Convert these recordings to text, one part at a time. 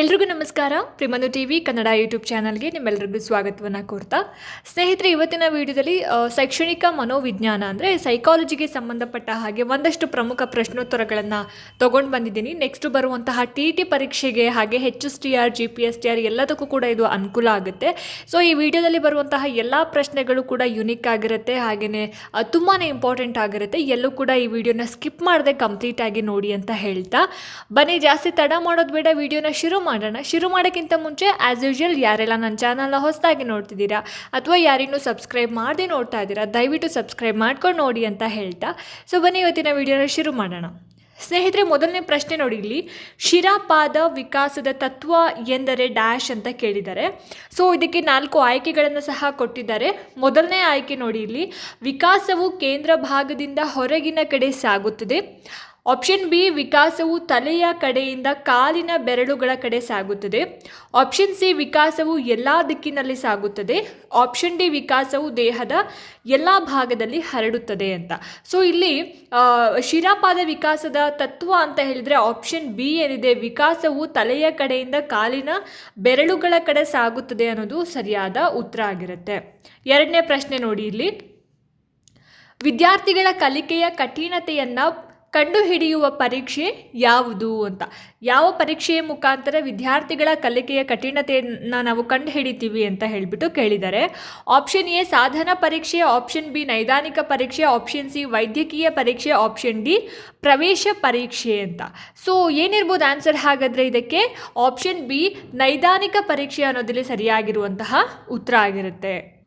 ಎಲ್ರಿಗೂ ನಮಸ್ಕಾರ. ಪ್ರಿಮನು ಟಿ ವಿ ಕನ್ನಡ ಯೂಟ್ಯೂಬ್ ಚಾನಲ್ಗೆ ನಿಮ್ಮೆಲ್ಲರಿಗೂ ಸ್ವಾಗತವನ್ನು ಕೋರ್ತಾ. ಸ್ನೇಹಿತರೆ, ಇವತ್ತಿನ ವಿಡಿಯೋದಲ್ಲಿ ಶೈಕ್ಷಣಿಕ ಮನೋವಿಜ್ಞಾನ ಅಂದರೆ ಸೈಕಾಲಜಿಗೆ ಸಂಬಂಧಪಟ್ಟ ಹಾಗೆ ಒಂದಷ್ಟು ಪ್ರಮುಖ ಪ್ರಶ್ನೋತ್ತರಗಳನ್ನು ತೊಗೊಂಡು ಬಂದಿದ್ದೀನಿ. ನೆಕ್ಸ್ಟ್ ಬರುವಂತಹ ಟಿ ಟಿ ಪರೀಕ್ಷೆಗೆ ಹಾಗೆ H S T R G P S T R ಎಲ್ಲದಕ್ಕೂ ಕೂಡ ಇದು ಅನುಕೂಲ ಆಗುತ್ತೆ. ಸೊ ಈ ವಿಡಿಯೋದಲ್ಲಿ ಬರುವಂತಹ ಎಲ್ಲ ಪ್ರಶ್ನೆಗಳು ಕೂಡ ಯುನೀಕ್ ಆಗಿರುತ್ತೆ. ಹಾಗೆಯೇ ತುಂಬಾ ಇಂಪಾರ್ಟೆಂಟ್ ಆಗಿರುತ್ತೆ. ಎಲ್ಲೂ ಕೂಡ ಈ ವಿಡಿಯೋನ ಸ್ಕಿಪ್ ಮಾಡದೆ ಕಂಪ್ಲೀಟ್ ಆಗಿ ನೋಡಿ ಅಂತ ಹೇಳ್ತಾ. ಬನ್ನಿ, ಜಾಸ್ತಿ ತಡ ಮಾಡೋದು ಬೇಡ. ವಿಡಿಯೋನ ಶುರು ಮಾಡೋಣ. ಶುರು ಮಾಡೋಕ್ಕಿಂತ ಮುಂಚೆ ಆ್ಯಸ್ ಯೂಶುವಲ್ ಯಾರೆಲ್ಲ ನನ್ನ ಚಾನಲ್ನ ಹೊಸದಾಗಿ ನೋಡ್ತಿದ್ದೀರಾ ಅಥವಾ ಯಾರಿನ್ನೂ ಸಬ್ಸ್ಕ್ರೈಬ್ ಮಾಡದೆ ನೋಡ್ತಾ ಇದ್ದೀರಾ, ದಯವಿಟ್ಟು ಸಬ್ಸ್ಕ್ರೈಬ್ ಮಾಡ್ಕೊಂಡು ನೋಡಿ ಅಂತ ಹೇಳ್ತಾ. ಸೊ ಬನ್ನಿ ಇವತ್ತಿನ ವಿಡಿಯೋನ ಶುರು ಮಾಡೋಣ. ಸ್ನೇಹಿತರೆ, ಮೊದಲನೇ ಪ್ರಶ್ನೆ ನೋಡಿ ಇಲ್ಲಿ. ಶಿರಾಪಾದ ವಿಕಾಸದ ತತ್ವ ಎಂದರೆ ಡ್ಯಾಶ್ ಅಂತ ಕೇಳಿದ್ದಾರೆ. ಸೊ ಇದಕ್ಕೆ ನಾಲ್ಕು ಆಯ್ಕೆಗಳನ್ನು ಸಹ ಕೊಟ್ಟಿದ್ದಾರೆ. ಮೊದಲನೇ ಆಯ್ಕೆ ನೋಡಿ ಇಲ್ಲಿ. ವಿಕಾಸವು ಕೇಂದ್ರ ಭಾಗದಿಂದ ಹೊರಗಿನ ಕಡೆ ಸಾಗುತ್ತದೆ. ಆಪ್ಷನ್ ಬಿ ವಿಕಾಸವು ತಲೆಯ ಕಡೆಯಿಂದ ಕಾಲಿನ ಬೆರಳುಗಳ ಕಡೆ ಸಾಗುತ್ತದೆ. ಆಪ್ಷನ್ ಸಿ ವಿಕಾಸವು ಎಲ್ಲ ದಿಕ್ಕಿನಲ್ಲಿ ಸಾಗುತ್ತದೆ. ಆಪ್ಷನ್ ಡಿ ವಿಕಾಸವು ದೇಹದ ಎಲ್ಲ ಭಾಗದಲ್ಲಿ ಹರಡುತ್ತದೆ ಅಂತ. ಸೊ ಇಲ್ಲಿ ಶಿರಾಪಾದ ವಿಕಾಸದ ತತ್ವ ಅಂತ ಹೇಳಿದರೆ ಆಪ್ಷನ್ ಬಿ ಏನಿದೆ, ವಿಕಾಸವು ತಲೆಯ ಕಡೆಯಿಂದ ಕಾಲಿನ ಬೆರಳುಗಳ ಕಡೆ ಸಾಗುತ್ತದೆ ಅನ್ನೋದು ಸರಿಯಾದ ಉತ್ತರ ಆಗಿರುತ್ತೆ. ಎರಡನೇ ಪ್ರಶ್ನೆ ನೋಡಿ ಇಲ್ಲಿ. ವಿದ್ಯಾರ್ಥಿಗಳ ಕಲಿಕೆಯ ಕಠಿಣತೆಯನ್ನು ಕಂಡುಹಿಡಿಯುವ ಪರೀಕ್ಷೆ ಯಾವುದು ಅಂತ. ಯಾವ ಪರೀಕ್ಷೆಯ ಮುಖಾಂತರ ವಿದ್ಯಾರ್ಥಿಗಳ ಕಲಿಕೆಯ ಕಠಿಣತೆಯನ್ನು ನಾವು ಕಂಡುಹಿಡಿತೀವಿ ಅಂತ ಹೇಳಿಬಿಟ್ಟು ಕೇಳಿದ್ದಾರೆ. ಆಪ್ಷನ್ ಎ ಸಾಧನ ಪರೀಕ್ಷೆ. ಆಪ್ಷನ್ ಬಿ ನೈದಾನಿಕ ಪರೀಕ್ಷೆ. ಆಪ್ಷನ್ ಸಿ ವೈದ್ಯಕೀಯ ಪರೀಕ್ಷೆ. ಆಪ್ಷನ್ ಡಿ ಪ್ರವೇಶ ಪರೀಕ್ಷೆ ಅಂತ. ಸೊ ಏನಿರ್ಬೋದು ಆನ್ಸರ್ ಹಾಗಾದರೆ ಇದಕ್ಕೆ? ಆಪ್ಷನ್ ಬಿ ನೈದಾನಿಕ ಪರೀಕ್ಷೆ ಅನ್ನೋದಲ್ಲಿ ಸರಿಯಾಗಿರುವಂತಹ ಉತ್ತರ ಆಗಿರುತ್ತೆ.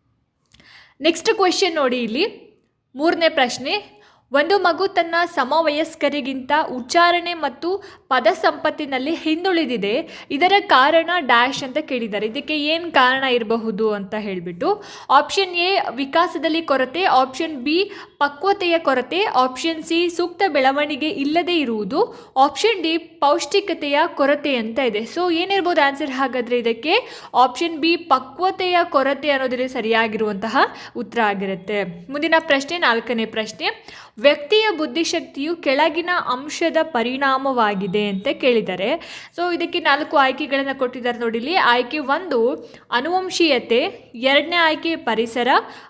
ನೆಕ್ಸ್ಟ್ ಕ್ವೆಶನ್ ನೋಡಿ ಇಲ್ಲಿ. ಮೂರನೇ ಪ್ರಶ್ನೆ. ಒಂದು ಮಗು ತನ್ನ ಸಮವಯಸ್ಕರಿಗಿಂತ ಉಚ್ಚಾರಣೆ ಮತ್ತು ಪದ ಸಂಪತ್ತಿನಲ್ಲಿ ಹಿಂದುಳಿದಿದೆ. ಇದರ ಕಾರಣ ಡ್ಯಾಶ್ ಅಂತ ಕೇಳಿದ್ದಾರೆ. ಇದಕ್ಕೆ ಏನು ಕಾರಣ ಇರಬಹುದು ಅಂತ ಹೇಳಿಬಿಟ್ಟು, ಆಪ್ಷನ್ ಎ, ವಿಕಾಸದಲ್ಲಿ ಕೊರತೆ, ಆಪ್ಷನ್ ಬಿ, ಪಕ್ವತೆಯ ಕೊರತೆ, ಆಪ್ಷನ್ ಸಿ, ಸೂಕ್ತ ಬೆಳವಣಿಗೆ ಇಲ್ಲದೆ ಇರುವುದು, ಆಪ್ಷನ್ ಡಿ, ಪೌಷ್ಟಿಕತೆಯ ಕೊರತೆ ಅಂತ ಇದೆ. ಸೊ ಏನಿರ್ಬೋದು ಆನ್ಸರ್? ಹಾಗಾದರೆ ಇದಕ್ಕೆ ಆಪ್ಷನ್ ಬಿ, ಪಕ್ವತೆಯ ಕೊರತೆ ಅನ್ನೋದ್ರೆ ಸರಿಯಾಗಿರುವಂತಹ ಉತ್ತರ ಆಗಿರುತ್ತೆ. ಮುಂದಿನ ಪ್ರಶ್ನೆ, ನಾಲ್ಕನೇ ಪ್ರಶ್ನೆ. ವ್ಯಕ್ತಿಯ ಬುದ್ಧಿಶಕ್ತಿಯು ಕೆಳಗಿನ ಅಂಶದ ಪರಿಣಾಮವಾಗಿದೆ ಅಂತ ಕೇಳಿದ್ದಾರೆ. ಸೊ ಇದಕ್ಕೆ ನಾಲ್ಕು ಆಯ್ಕೆಗಳನ್ನು ಕೊಟ್ಟಿದ್ದಾರೆ ನೋಡಿಲಿ ಆಯ್ಕೆ ಒಂದು, ಅನುವಂಶೀಯತೆ. ಎರಡನೇ ಆಯ್ಕೆ ಪರಿಸರ.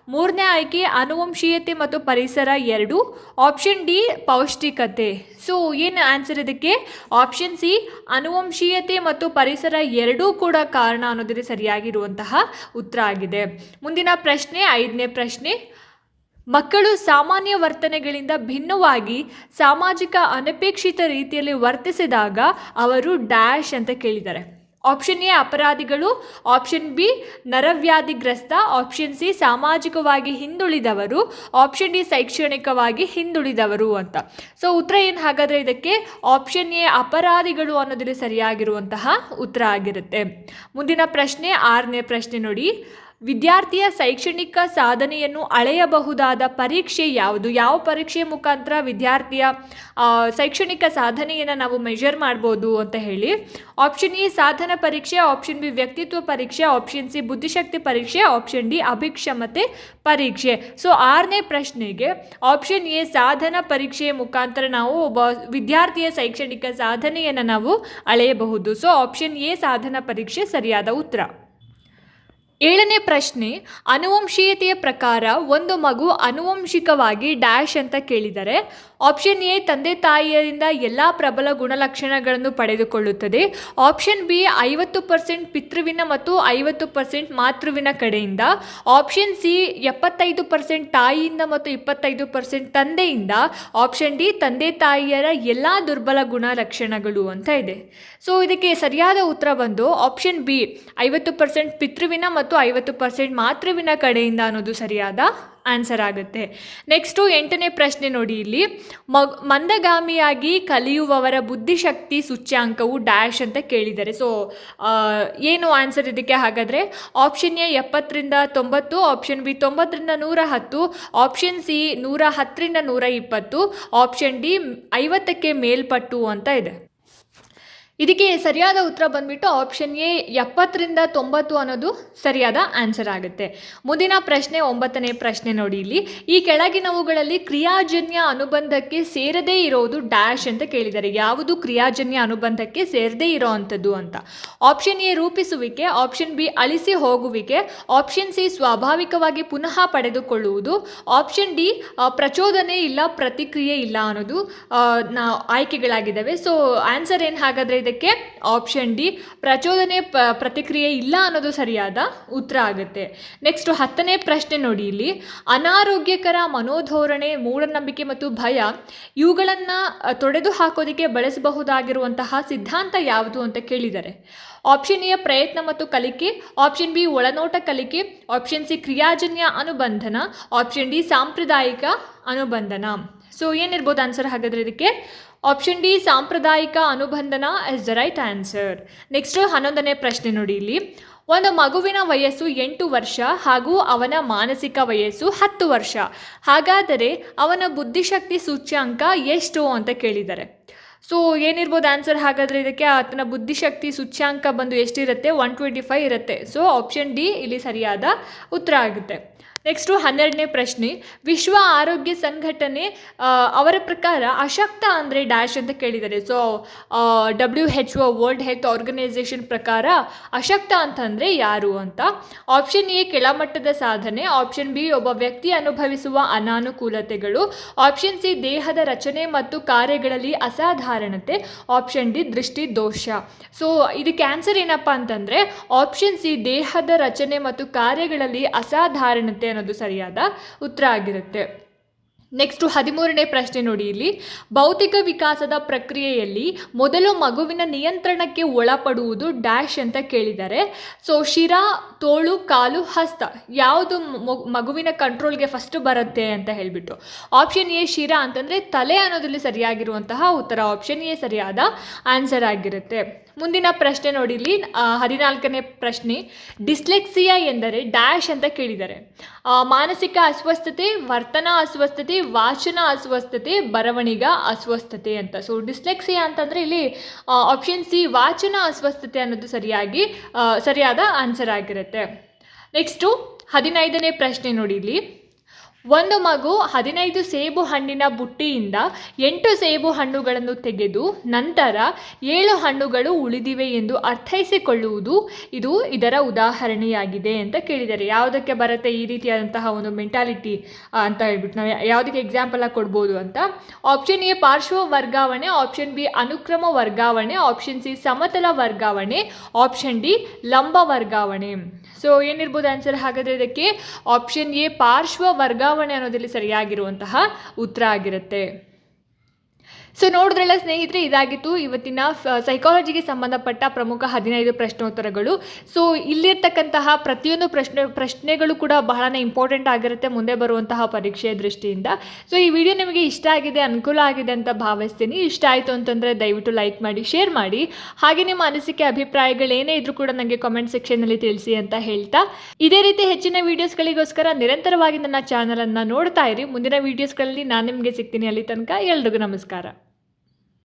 ಮೂರನೇ ಆಯ್ಕೆ ಅನುವಂಶೀಯತೆ ಮತ್ತು ಪರಿಸರ ಎರಡು. ಆಪ್ಷನ್ ಡಿ ಪೌಷ್ಟಿಕತೆ. ಸೊ ಏನು ಆನ್ಸರ್ ಇದಕ್ಕೆ? ಆಪ್ಷನ್ ಸಿ ಅನುವಂಶೀಯತೆ ಮತ್ತು ಪರಿಸರ ಎರಡೂ ಕೂಡ ಕಾರಣ ಅನ್ನೋದ್ರೆ ಸರಿಯಾಗಿರುವಂತಹ ಉತ್ತರ ಆಗಿದೆ. ಮುಂದಿನ ಪ್ರಶ್ನೆ, ಐದನೇ ಪ್ರಶ್ನೆ. ಮಕ್ಕಳು ಸಾಮಾನ್ಯ ವರ್ತನೆಗಳಿಂದ ಭಿನ್ನವಾಗಿ ಸಾಮಾಜಿಕ ಅನಪೇಕ್ಷಿತ ರೀತಿಯಲ್ಲಿ ವರ್ತಿಸಿದಾಗ ಅವರು ಡ್ಯಾಶ್ ಅಂತ ಕೇಳಿದ್ದಾರೆ. ಆಪ್ಷನ್ ಎ ಅಪರಾಧಿಗಳು, ಆಪ್ಷನ್ ಬಿ ನರವ್ಯಾಧಿಗ್ರಸ್ತ, ಆಪ್ಷನ್ ಸಿ ಸಾಮಾಜಿಕವಾಗಿ ಹಿಂದುಳಿದವರು, ಆಪ್ಷನ್ ಡಿ ಶೈಕ್ಷಣಿಕವಾಗಿ ಹಿಂದುಳಿದವರು ಅಂತ. ಸೊ ಉತ್ತರ ಏನು ಹಾಗಾದರೆ ಇದಕ್ಕೆ? ಆಪ್ಷನ್ ಎ ಅಪರಾಧಿಗಳು ಅನ್ನೋದ್ರೆ ಸರಿಯಾಗಿರುವಂತಹ ಉತ್ತರ ಆಗಿರುತ್ತೆ. ಮುಂದಿನ ಪ್ರಶ್ನೆ, ಆರನೇ ಪ್ರಶ್ನೆ ನೋಡಿ. ವಿದ್ಯಾರ್ಥಿಯ ಶೈಕ್ಷಣಿಕ ಸಾಧನೆಯನ್ನು ಅಳೆಯಬಹುದಾದ ಪರೀಕ್ಷೆ ಯಾವುದು? ಯಾವ ಪರೀಕ್ಷೆಯ ಮುಖಾಂತರ ವಿದ್ಯಾರ್ಥಿಯ ಶೈಕ್ಷಣಿಕ ಸಾಧನೆಯನ್ನು ನಾವು ಮೆಷರ್ ಮಾಡ್ಬೋದು ಅಂತ ಹೇಳಿ ಆಪ್ಷನ್ ಎ ಸಾಧನ ಪರೀಕ್ಷೆ ಆಪ್ಷನ್ ಬಿ ವ್ಯಕ್ತಿತ್ವ ಪರೀಕ್ಷೆ ಆಪ್ಷನ್ ಸಿ ಬುದ್ಧಿಶಕ್ತಿ ಪರೀಕ್ಷೆ ಆಪ್ಷನ್ ಡಿ ಅಭಿಕ್ಷಮತೆ ಪರೀಕ್ಷೆ. ಸೊ ಆರನೇ ಪ್ರಶ್ನೆಗೆ ಆಪ್ಷನ್ ಎ ಸಾಧನ ಪರೀಕ್ಷೆಯ ಮುಖಾಂತರ ನಾವು ಒಬ್ಬ ವಿದ್ಯಾರ್ಥಿಯ ಶೈಕ್ಷಣಿಕ ಸಾಧನೆಯನ್ನು ನಾವು ಅಳೆಯಬಹುದು. ಸೊ ಆಪ್ಷನ್ ಎ ಸಾಧನ ಪರೀಕ್ಷೆ ಸರಿಯಾದ ಉತ್ತರ. ಏಳನೇ ಪ್ರಶ್ನೆ ಅನುವಂಶೀಯತೆಯ ಪ್ರಕಾರ ಒಂದು ಮಗು ಅನುವಂಶಿಕವಾಗಿ ಡ್ಯಾಶ್ ಅಂತ ಕೇಳಿದರೆ ಆಪ್ಷನ್ ಎ ತಂದೆ ತಾಯಿಯರಿಂದ ಎಲ್ಲ ಪ್ರಬಲ ಗುಣಲಕ್ಷಣಗಳನ್ನು ಪಡೆದುಕೊಳ್ಳುತ್ತದೆ. ಆಪ್ಷನ್ ಬಿ ಐವತ್ತು ಪರ್ಸೆಂಟ್ ಪಿತೃವಿನ ಮತ್ತು ಐವತ್ತು ಪರ್ಸೆಂಟ್ ಮಾತೃವಿನ ಕಡೆಯಿಂದ. ಆಪ್ಷನ್ ಸಿ ಎಪ್ಪತ್ತೈದು ಪರ್ಸೆಂಟ್ ತಾಯಿಯಿಂದ ಮತ್ತು ಇಪ್ಪತ್ತೈದು ಪರ್ಸೆಂಟ್ ತಂದೆಯಿಂದ. ಆಪ್ಷನ್ ಡಿ ತಂದೆ ತಾಯಿಯರ ಎಲ್ಲ ದುರ್ಬಲ ಗುಣಲಕ್ಷಣಗಳು ಅಂತ ಇದೆ. ಸೊ ಇದಕ್ಕೆ ಸರಿಯಾದ ಉತ್ತರ ಬಂದು ಆಪ್ಷನ್ ಬಿ ಐವತ್ತು ಪರ್ಸೆಂಟ್ ಪಿತೃವಿನ ಮತ್ತು ಐವತ್ತು ಪರ್ಸೆಂಟ್ ಮಾತೃವಿನ ಕಡೆಯಿಂದ ಅನ್ನೋದು ಸರಿಯಾದ ಆನ್ಸರ್ ಆಗುತ್ತೆ. ನೆಕ್ಸ್ಟು ಎಂಟನೇ ಪ್ರಶ್ನೆ ನೋಡಿ ಇಲ್ಲಿ. ಮಗ್, ಮಂದಗಾಮಿಯಾಗಿ ಕಲಿಯುವವರ ಬುದ್ಧಿಶಕ್ತಿ ಸೂಚ್ಯಾಂಕವು ಡ್ಯಾಶ್ ಅಂತ ಕೇಳಿದ್ದಾರೆ. ಸೊ ಏನು ಆನ್ಸರ್ ಇದಕ್ಕೆ ಹಾಗಾದರೆ? ಆಪ್ಷನ್ ಎ ಎಪ್ಪತ್ತರಿಂದ ತೊಂಬತ್ತು, ಆಪ್ಷನ್ ಬಿ ತೊಂಬತ್ತರಿಂದ ನೂರ ಹತ್ತು, ಆಪ್ಷನ್ ಸಿ ನೂರ ಹತ್ತರಿಂದ ನೂರ ಇಪ್ಪತ್ತು, ಆಪ್ಷನ್ ಡಿ ಐವತ್ತಕ್ಕೆ ಮೇಲ್ಪಟ್ಟು ಅಂತ ಇದೆ. ಇದಕ್ಕೆ ಸರಿಯಾದ ಉತ್ತರ ಬಂದ್ಬಿಟ್ಟು ಆಪ್ಷನ್ ಎ ಎಪ್ಪತ್ತರಿಂದ ತೊಂಬತ್ತು ಅನ್ನೋದು ಸರಿಯಾದ ಆನ್ಸರ್ ಆಗುತ್ತೆ. ಮುಂದಿನ ಪ್ರಶ್ನೆ, ಒಂಬತ್ತನೇ ಪ್ರಶ್ನೆ ನೋಡಿ ಇಲ್ಲಿ. ಈ ಕೆಳಗಿನವುಗಳಲ್ಲಿ ಕ್ರಿಯಾಜನ್ಯ ಅನುಬಂಧಕ್ಕೆ ಸೇರದೇ ಇರೋದು ಡ್ಯಾಶ್ ಅಂತ ಕೇಳಿದ್ದಾರೆ. ಯಾವುದು ಕ್ರಿಯಾಜನ್ಯ ಅನುಬಂಧಕ್ಕೆ ಸೇರದೇ ಇರೋ ಅಂಥದ್ದು ಅಂತ. ಆಪ್ಷನ್ ಎ ರೂಪಿಸುವಿಕೆ ಆಪ್ಷನ್ ಬಿ ಅಳಿಸಿ ಹೋಗುವಿಕೆ ಆಪ್ಷನ್ ಸಿ ಸ್ವಾಭಾವಿಕವಾಗಿ ಪುನಃ ಪಡೆದುಕೊಳ್ಳುವುದು ಆಪ್ಷನ್ ಡಿ ಪ್ರಚೋದನೆ ಇಲ್ಲ, ಪ್ರತಿಕ್ರಿಯೆ ಇಲ್ಲ ಅನ್ನೋದು ಆಯ್ಕೆಗಳಾಗಿದ್ದಾವೆ. ಸೊ ಆನ್ಸರ್ ಏನು ಹಾಗಾದರೆ ಆಪ್ಷನ್ ಡಿ ಪ್ರಚೋದನೆ ಪ, ಪ್ರತಿಕ್ರಿಯೆ ಇಲ್ಲ ಅನ್ನೋದು ಸರಿಯಾದ ಉತ್ತರ ಆಗುತ್ತೆ. ನೆಕ್ಸ್ಟ್ ಹತ್ತನೇ ಪ್ರಶ್ನೆ ನೋಡಿ ಇಲ್ಲಿ. ಅನಾರೋಗ್ಯಕರ ಮನೋಧೋರಣೆ, ಮೂಢನಂಬಿಕೆ ಮತ್ತು ಭಯ ಇವುಗಳನ್ನು ತೊಡೆದು ಹಾಕೋದಕ್ಕೆ ಬಳಸಬಹುದಾಗಿರುವಂತಹ ಸಿದ್ಧಾಂತ ಯಾವುದು ಅಂತ ಕೇಳಿದ್ದಾರೆ ಆಪ್ಷನ್ ಎ, ಪ್ರಯತ್ನ ಮತ್ತು ಕಲಿಕೆ. ಆಪ್ಷನ್ ಬಿ, ಒಳನೋಟ ಕಲಿಕೆ. ಆಪ್ಷನ್ ಸಿ, ಕ್ರಿಯಾಜನ್ಯ ಅನುಬಂಧನ. ಆಪ್ಷನ್ ಡಿ, ಸಾಂಪ್ರದಾಯಿಕ ಅನುಬಂಧನ. ಸೊ ಏನಿರ್ಬೋದು ಆನ್ಸರ್ ಹಾಗಾದ್ರೆ ಇದಕ್ಕೆ? ಆಪ್ಷನ್ ಡಿ ಸಾಂಪ್ರದಾಯಿಕ ಅನುಬಂಧನ is the right answer next ಹನ್ನೊಂದನೇ ಪ್ರಶ್ನೆ ನೋಡಿ ಇಲ್ಲಿ. ಒಂದು ಮಗುವಿನ ವಯಸ್ಸು ಎಂಟು ವರ್ಷ ಹಾಗೂ ಅವನ ಮಾನಸಿಕ ವಯಸ್ಸು ಹತ್ತು ವರ್ಷ. ಹಾಗಾದರೆ ಅವನ ಬುದ್ಧಿಶಕ್ತಿ ಸೂಚ್ಯಾಂಕ ಎಷ್ಟು ಅಂತ ಕೇಳಿದ್ದಾರೆ. ಸೊ ಏನಿರ್ಬೋದು ಆನ್ಸರ್ ಹಾಗಾದರೆ ಇದಕ್ಕೆ ಆತನ ಬುದ್ಧಿಶಕ್ತಿ ಸೂಚ್ಯಾಂಕ ಬಂದು ಎಷ್ಟಿರುತ್ತೆ? ಒನ್ ಟ್ವೆಂಟಿ ಫೈವ್ ಇರುತ್ತೆ. ಸೊ ಆಪ್ಷನ್ ಡಿ ಇಲ್ಲಿ ಸರಿಯಾದ ಉತ್ತರ ಆಗುತ್ತೆ. ನೆಕ್ಸ್ಟು ಹನ್ನೆರಡನೇ ಪ್ರಶ್ನೆ, ವಿಶ್ವ ಆರೋಗ್ಯ ಸಂಘಟನೆ ಅವರ ಪ್ರಕಾರ ಅಶಕ್ತ ಅಂದರೆ ಡ್ಯಾಶ್ ಅಂತ ಕೇಳಿದ್ದಾರೆ. So W H O world health organisation ಪ್ರಕಾರ ಅಶಕ್ತ ಅಂತಂದರೆ ಯಾರು ಅಂತ? ಆಪ್ಷನ್ ಎ, ಕೆಳಮಟ್ಟದ ಸಾಧನೆ. ಆಪ್ಷನ್ ಬಿ, ಒಬ್ಬ ವ್ಯಕ್ತಿ ಅನುಭವಿಸುವ ಅನಾನುಕೂಲತೆಗಳು. ಆಪ್ಷನ್ ಸಿ, ದೇಹದ ರಚನೆ ಮತ್ತು ಕಾರ್ಯಗಳಲ್ಲಿ ಅಸಾಧಾರಣತೆ. ಆಪ್ಷನ್ ಡಿ, ದೃಷ್ಟಿ ದೋಷ. ಸೊ ಇದಕ್ಕೆ ಆನ್ಸರ್ ಏನಪ್ಪ ಅಂತಂದರೆ ಆಪ್ಷನ್ ಸಿ, ದೇಹದ ರಚನೆ ಮತ್ತು ಕಾರ್ಯಗಳಲ್ಲಿ ಅಸಾಧಾರಣತೆ. ಅನ್ನೋದು ಸರಿಯಾದ ಉತ್ತರ ಆಗಿರುತ್ತೆ. ನೆಕ್ಸ್ಟು ಹದಿಮೂರನೇ ಪ್ರಶ್ನೆ ನೋಡಿ ಇಲ್ಲಿ. ಭೌತಿಕ ವಿಕಾಸದ ಪ್ರಕ್ರಿಯೆಯಲ್ಲಿ ಮೊದಲು ಮಗುವಿನ ನಿಯಂತ್ರಣಕ್ಕೆ ಒಳಪಡುವುದು ಡ್ಯಾಶ್ ಅಂತ ಕೇಳಿದ್ದಾರೆ. ಸೊ ಶಿರ, ತೋಳು, ಕಾಲು, ಹಸ್ತ ಯಾವುದು ಮಗುವಿನ ಕಂಟ್ರೋಲ್ಗೆ ಫಸ್ಟ್ ಬರುತ್ತೆ ಅಂತ ಹೇಳಿಬಿಟ್ಟು. ಆಪ್ಷನ್ ಎ ಶಿರ ಅಂತಂದರೆ ತಲೆ ಅನ್ನೋದ್ರಲ್ಲಿ ಸರಿಯಾಗಿರುವಂತಹ ಉತ್ತರ. ಆಪ್ಷನ್ ಎ ಸರಿಯಾದ ಆನ್ಸರ್ ಆಗಿರುತ್ತೆ. ಮುಂದಿನ ಪ್ರಶ್ನೆ ನೋಡಿ ಇಲ್ಲಿ ಹದಿನಾಲ್ಕನೇ ಪ್ರಶ್ನೆ. ಡಿಸ್ಲೆಕ್ಸಿಯಾ ಎಂದರೆ ಡ್ಯಾಶ್ ಅಂತ ಕೇಳಿದ್ದಾರೆ. ಮಾನಸಿಕ ಅಸ್ವಸ್ಥತೆ, ವರ್ತನಾ ಅಸ್ವಸ್ಥತೆ, ವಾಚನ ಅಸ್ವಸ್ಥತೆ, ಬರವಣಿಗ ಅಸ್ವಸ್ಥತೆ ಅಂತ. ಸೊ ಡಿಸ್ಲೆಕ್ಸಿಯಾ ಅಂತಂದರೆ ಇಲ್ಲಿ ಆಪ್ಷನ್ ಸಿ ವಾಚನ ಅಸ್ವಸ್ಥತೆ ಅನ್ನೋದು ಸರಿಯಾಗಿ ಸರಿಯಾದ ಆನ್ಸರ್ ಆಗಿರುತ್ತೆ. ನೆಕ್ಸ್ಟು ಹದಿನೈದನೇ ಪ್ರಶ್ನೆ ನೋಡಿ ಇಲ್ಲಿ ಒಂದು ಮಗು ಹದಿನೈದು ಸೇಬು ಹಣ್ಣಿನ ಬುಟ್ಟಿಯಿಂದ ಎಂಟು ಸೇಬು ಹಣ್ಣುಗಳನ್ನು ತೆಗೆದು ನಂತರ ಏಳು ಹಣ್ಣುಗಳು ಉಳಿದಿವೆ ಎಂದು ಅರ್ಥೈಸಿಕೊಳ್ಳುವುದು ಇದು ಇದರ ಉದಾಹರಣೆಯಾಗಿದೆ ಅಂತ ಕೇಳಿದ್ದಾರೆ. ಯಾವುದಕ್ಕೆ ಬರುತ್ತೆ ಈ ರೀತಿಯಾದಂತಹ ಒಂದು ಮೆಂಟಾಲಿಟಿ ಅಂತ ಹೇಳ್ಬಿಟ್ಟು ನಾವು ಯಾವುದಕ್ಕೆ ಎಕ್ಸಾಂಪಲ್ ಕೊಡ್ಬೋದು ಅಂತ? ಆಪ್ಷನ್ ಎ ಪಾರ್ಶ್ವ ವರ್ಗಾವಣೆ ಆಪ್ಷನ್ ಬಿ ಅನುಕ್ರಮ ವರ್ಗಾವಣೆ ಆಪ್ಷನ್ ಸಿ ಸಮತಲ ವರ್ಗಾವಣೆ ಆಪ್ಷನ್ ಡಿ ಲಂಬ ವರ್ಗಾವಣೆ. ಸೊ ಏನಿರ್ಬೋದು ಆನ್ಸರ್ ಹಾಗಾದರೆ ಇದಕ್ಕೆ ಆಪ್ಷನ್ ಎ ಪಾರ್ಶ್ವ ವರ್ಗಾವಣೆ ಅನ್ನೋದರಲ್ಲಿ ಸರಿಯಾಗಿರುವಂತಹ ಉತ್ತರ ಆಗಿರುತ್ತೆ. ಸೊ ನೋಡಿದ್ರಲ್ಲ ಸ್ನೇಹಿತರೆ, ಇದಾಗಿತ್ತು. ಇವತ್ತಿನ ಸೈಕಾಲಜಿಗೆ ಸಂಬಂಧಪಟ್ಟ ಪ್ರಮುಖ ಹದಿನೈದು ಪ್ರಶ್ನೋತ್ತರಗಳು. ಸೊ ಇಲ್ಲಿರ್ತಕ್ಕಂತಹ ಪ್ರತಿಯೊಂದು ಪ್ರಶ್ನೆ, ಪ್ರಶ್ನೆಗಳು ಕೂಡ ಬಹಳನೇ ಇಂಪಾರ್ಟೆಂಟ್ ಆಗಿರುತ್ತೆ ಮುಂದೆ ಬರುವಂತಹ ಪರೀಕ್ಷೆಯ ದೃಷ್ಟಿಯಿಂದ. ಸೊ ಈ ವಿಡಿಯೋ ನಿಮಗೆ ಇಷ್ಟ ಆಗಿದೆ, ಅನುಕೂಲ ಆಗಿದೆ ಅಂತ ಭಾವಿಸ್ತೀನಿ. ಇಷ್ಟ ಆಯಿತು ಅಂತಂದರೆ ದಯವಿಟ್ಟು ಲೈಕ್ ಮಾಡಿ ಶೇರ್ ಮಾಡಿ. ಹಾಗೆ ನಿಮ್ಮ ಅನಿಸಿಕೆ ಅಭಿಪ್ರಾಯಗಳೇನೇ ಇದ್ರೂ ಕೂಡ ನನಗೆ ಕಾಮೆಂಟ್ ಸೆಕ್ಷನ್ನಲ್ಲಿ ತಿಳಿಸಿ ಅಂತ ಹೇಳ್ತಾ. ಇದೇ ರೀತಿ ಹೆಚ್ಚಿನ ವೀಡಿಯೋಸ್ಗಳಿಗೋಸ್ಕರ ನಿರಂತರವಾಗಿ ನನ್ನ ಚಾನಲನ್ನು ನೋಡ್ತಾ ಇರಿ. ಮುಂದಿನ ವೀಡಿಯೋಸ್ಗಳಲ್ಲಿ ನಾನು ನಿಮಗೆ ಸಿಗ್ತೀನಿ ಅಲ್ಲಿ ತನಕ. ಎಲ್ರಿಗೂ ನಮಸ್ಕಾರ.